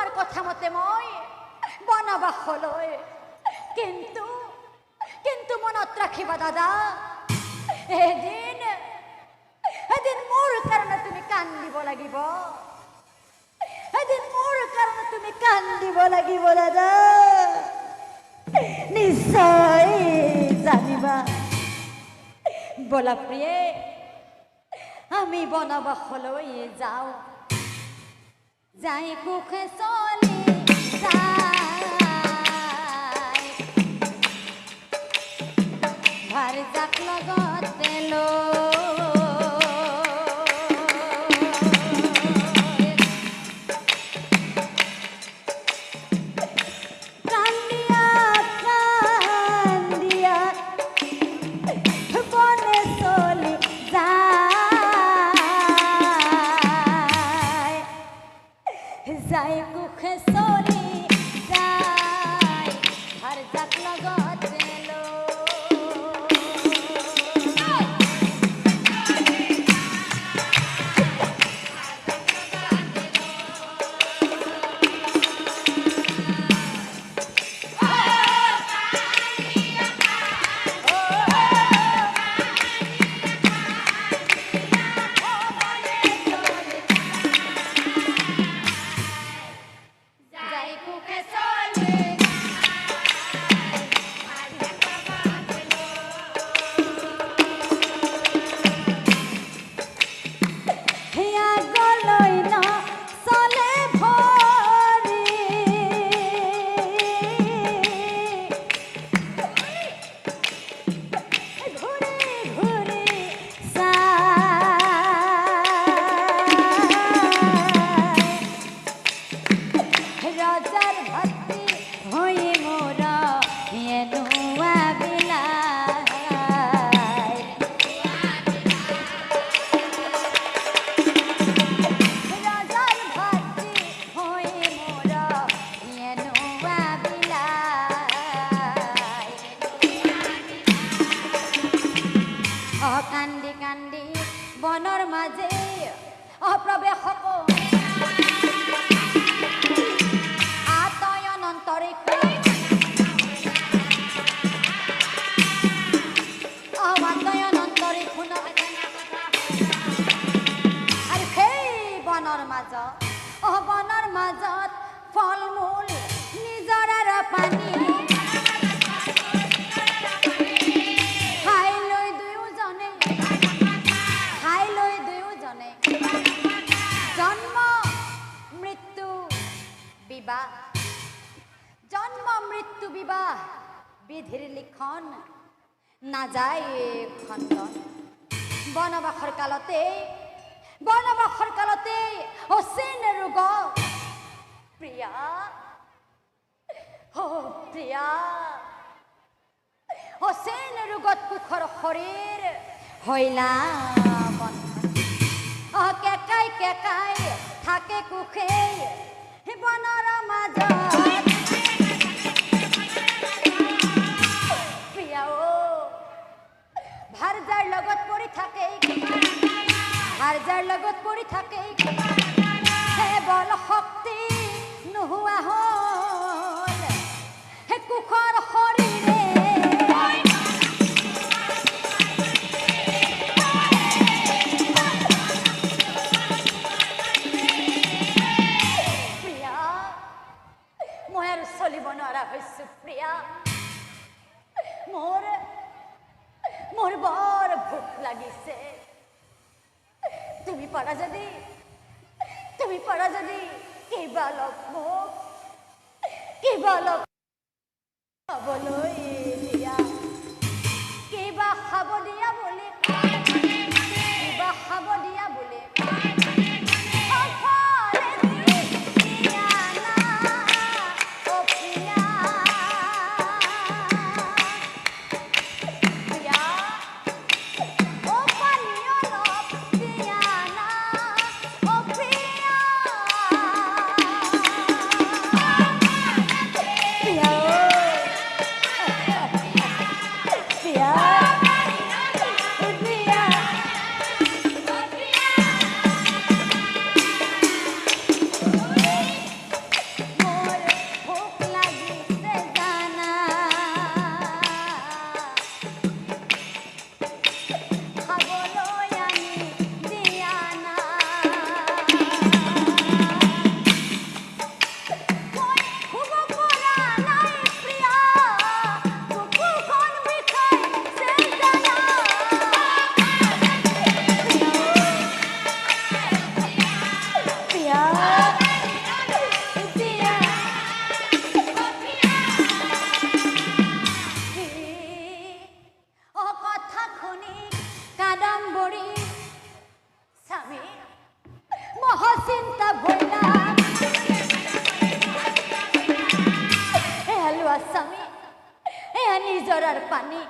তোমার কথা মতে মই বনাবা কিন্তু কিন্তু মনত রাখিবা দাদা, এদিন এদিন মোৰ কাৰণে তুমি কান্দিব লাগিব। এদিন মোৰ কাৰণে তুমি কান্দিব লাগিব দাদা। নিশ্চয় জানিবা। বলা প্ৰিয়ে, আমি বনবাসলৈ যাওঁ। যাই কুশে চলি যায় জাক লগতে লৈ অবাতয় অনন্তরে শুন। আৰু সেই বনৰ মাজত বনৰ মাজত ফল মূল নিজৰাৰ পানী বিধিৰ লিখন। নাযায় খণ্ডন। বনবাসৰ কালতে বনবাসৰ কালতে অচিন ৰোগ প্ৰিয়া অ প্ৰিয়া অচিন ৰোগত কুশৰ শৰীৰ হৈলা বন্ধন। অ কেকাই কেকাই, থাকে কুশে বনৰ যদি তুমি যদি কিবা অলপ কে বালক অলপ Yeah. পানী।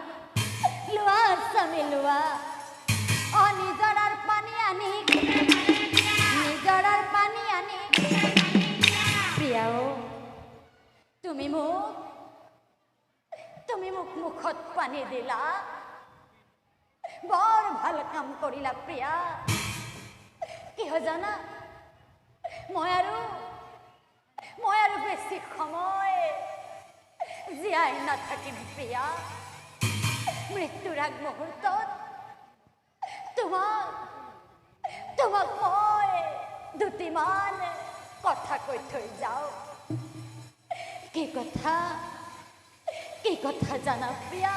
লোৱা স্বামী লোৱা অ নিজৰাৰ পানী আনি। নিজৰাৰ পানী আনি। প্ৰিয়া অ, তুমি মোক তুমি মোক মুখত পানী দিলা। বৰ ভালো কাম কৰিলা প্ৰিয়া। কিয় জানা? মই আৰু মই আৰু বেছি সময় জীয়াই নাথাকিম প্ৰিয়া। মৃত্যুৰ মুহূর্ত তোমাক তোমাক মই দুটিমান কথা কৈ থৈ যাওঁ। কি কথা কি কথা জানা প্ৰিয়া?